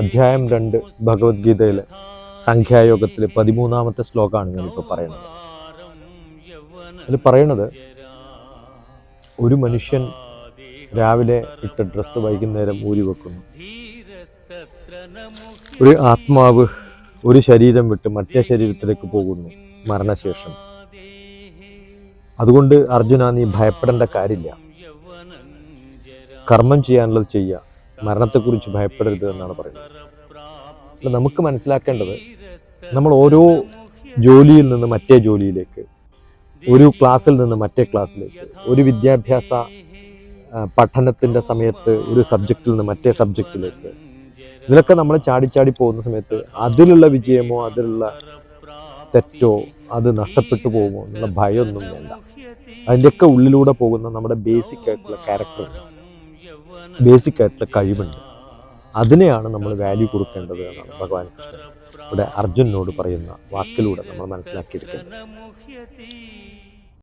അധ്യായം രണ്ട് ഭഗവത്ഗീതയിലെ സംഖ്യായോഗത്തിലെ പതിമൂന്നാമത്തെ ശ്ലോകമാണ് ഞാനിപ്പോൾ പറയുന്നത്. അതിൽ പറയണത് ഒരു മനുഷ്യൻ രാവിലെ ഇട്ട ഡ്രസ്സ് വൈകുന്നേരം ഊരി വെക്കുന്നു. ഒരു ആത്മാവ് ഒരു ശരീരം വിട്ട് മറ്റേ ശരീരത്തിലേക്ക് പോകുന്നു മരണശേഷം. അതുകൊണ്ട് അർജുന നീ ഭയപ്പെടേണ്ട കാര്യമില്ല. കർമ്മം ചെയ്യാനുള്ളത് ചെയ്യുക. മരണത്തെക്കുറിച്ച് ഭയപ്പെടരുത് എന്നാണ് പറയുന്നത്. നമുക്ക് മനസ്സിലാക്കേണ്ടത് നമ്മൾ ഓരോ ജോലിയിൽ നിന്ന് മറ്റേ ജോലിയിലേക്ക് ഒരു ക്ലാസ്സിൽ നിന്ന് മറ്റേ ക്ലാസ്സിലേക്ക് ഒരു വിദ്യാഭ്യാസ പഠനത്തിന്റെ സമയത്ത് ഒരു സബ്ജക്റ്റിൽ നിന്ന് മറ്റേ സബ്ജക്റ്റിലേക്ക് ഇതിലൊക്കെ നമ്മൾ ചാടി ചാടി പോകുന്ന സമയത്ത് അതിലുള്ള വിജയമോ അതിലുള്ള തെറ്റോ അത് നഷ്ടപ്പെട്ടു പോകുമോ എന്നുള്ള ഭയമൊന്നും വേണ്ട. അതിന്റെയൊക്കെ ഉള്ളിലൂടെ പോകുന്ന നമ്മുടെ ബേസിക് ആയിട്ടുള്ള ക്യാരക്ടർ ബേസിക് ആയിട്ടുള്ള കഴിവുണ്ട്. അതിനെയാണ് നമ്മൾ വാല്യൂ കൊടുക്കേണ്ടത് എന്നാണ് ഭഗവാൻ കൃഷ്ണൻ. ഇവിടെ അർജുനോട് പറയുന്ന വാക്കിലൂടെ നമ്മൾ മനസ്സിലാക്കിയെടുക്കുന്നത്